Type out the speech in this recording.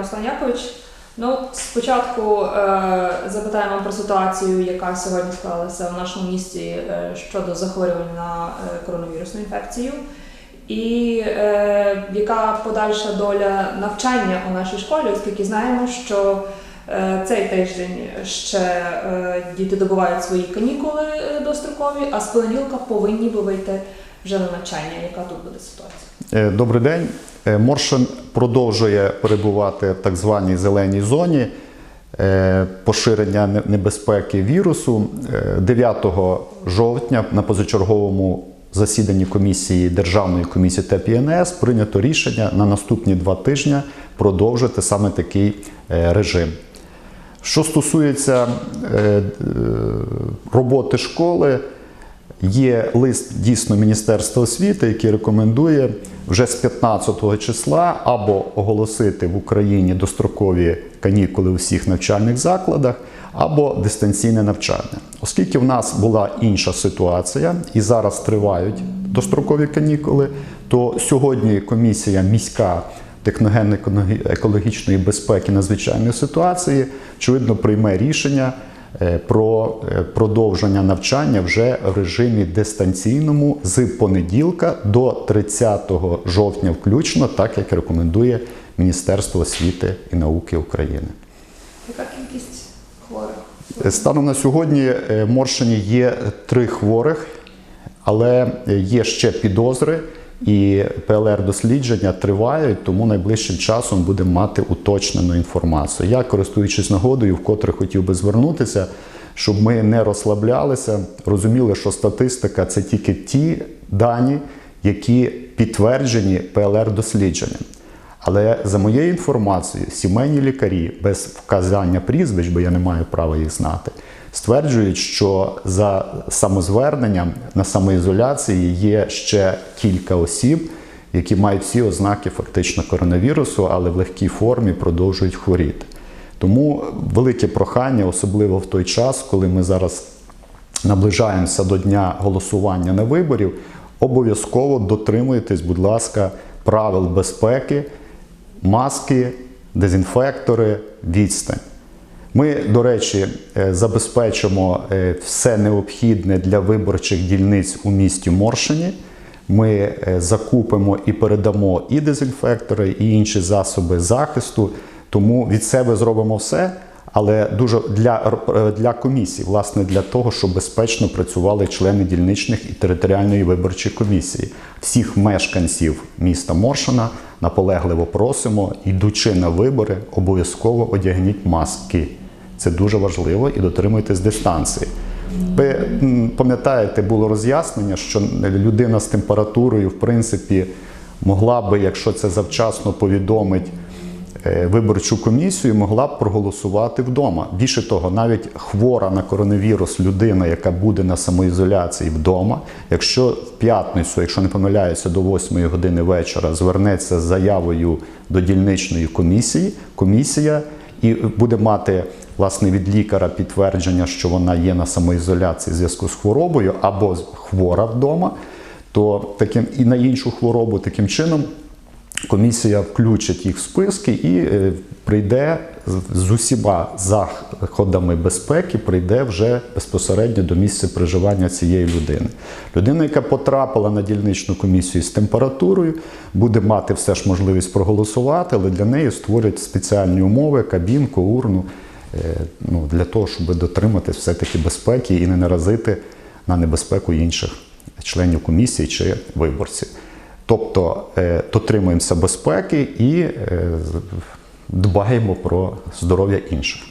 Руслан Якович. Ну, спочатку е, запитаємо про ситуацію, яка сьогодні склалася в нашому місті е, щодо захворювань на е, коронавірусну інфекцію, і е, яка подальша доля навчання у нашій школі, оскільки знаємо, що е, цей тиждень ще е, діти добувають свої канікули е, дострокові, а з понеділка повинні би вийти вже на навчання. Яка тут буде ситуація? Е, Добрий день. Е, Моршин продовжує перебувати в так званій зеленій зоні е, поширення небезпеки вірусу. Е, 9 жовтня на позачерговому засіданні комісії Державної комісії ТПНС прийнято рішення на наступні два тижні продовжити саме такий режим. Що стосується роботи школи, є лист дійсно Міністерства освіти, який рекомендує вже з 15 числа або оголосити в Україні дострокові канікули у всіх навчальних закладах, або дистанційне навчання. Оскільки в нас була інша ситуація і зараз тривають дострокові канікули, то сьогодні комісія міська техногенно-екологічної безпеки надзвичайної ситуації, очевидно, прийме рішення про е, продовження навчання вже в режимі дистанційному з понеділка до 30 жовтня, включно, так як рекомендує Міністерство освіти і науки України. Яка кількість хворих? Е, Станом на сьогодні е, в Моршині є три хворих, але є ще підозри. І ПЛР-дослідження тривають, тому найближчим часом будемо мати уточнену інформацію. Я, користуючись нагодою, вкотре хотів би звернутися, щоб ми не розслаблялися, розуміли, що статистика це тільки ті дані, які підтверджені ПЛР-дослідженням. Але за моєю інформацією, сімейні лікарі без вказання прізвищ, бо я не маю права їх знати, стверджують, що за самозверненням на самоізоляції є ще кілька осіб, які мають всі ознаки фактично коронавірусу, але в легкій формі продовжують хворіти. Тому велике прохання, особливо в той час, коли ми зараз наближаємося до дня голосування на виборів, обов'язково дотримуйтесь, будь ласка, правил безпеки, маски, дезінфектори, відстань. Ми, до речі, е, забезпечимо е, все необхідне для виборчих дільниць у місті Моршині. Ми е, закупимо і передамо і дезінфектори, і інші засоби захисту. Тому від себе зробимо все, але дуже для, е, для комісії, власне, для того, щоб безпечно працювали члени дільничних і територіальної виборчої комісії. Всіх мешканців міста Моршина наполегливо просимо, йдучи на вибори, обов'язково одягніть маски. Це дуже важливо і дотримуйтесь дистанції. Ви пам'ятаєте, було роз'яснення, що людина з температурою, в принципі, могла би, якщо це завчасно повідомить виборчу комісію, могла б проголосувати вдома. Більше того, навіть хвора на коронавірус людина, яка буде на самоізоляції вдома, якщо в п'ятницю, якщо не помиляюся, до 8 години вечора звернеться з заявою до дільничної комісії, комісія і буде мати власне від лікаря підтвердження, що вона є на самоізоляції в зв'язку з хворобою або хвора вдома, то таким і на іншу хворобу таким чином комісія включить їх в списки і е, прийде з- усіма заходами безпеки, прийде вже безпосередньо до місця проживання цієї людини. Людина, яка потрапила на дільничну комісію з температурою, буде мати все ж можливість проголосувати, але для неї створять спеціальні умови, кабінку, урну, е, ну, для того, щоб дотриматись все-таки безпеки і не наразити на небезпеку інших членів комісії чи виборців. Тобто е, дотримуємося безпеки і е, дбаємо про здоров'я інших.